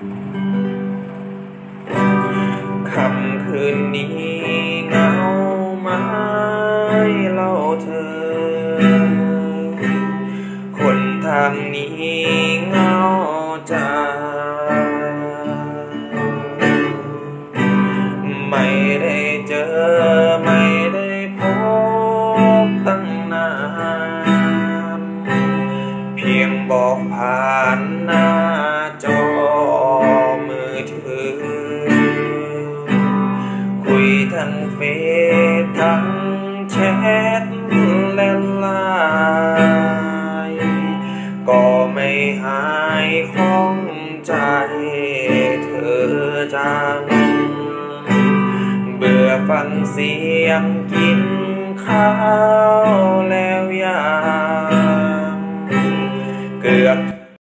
ค่ำคืนนี้เงาไม้เล่าเธอ คนทางนี้เงาใจไม่ได้เจอไม่ได้พบตั้งนาน เพียงบอกผ่านหน้า ยทั้งเฟซทั้งแชทและไลน์ก็ไม่หายคล้องใจเธอจัง เบื่อฟังเสียงกินข้าวแล้วยังเกือบ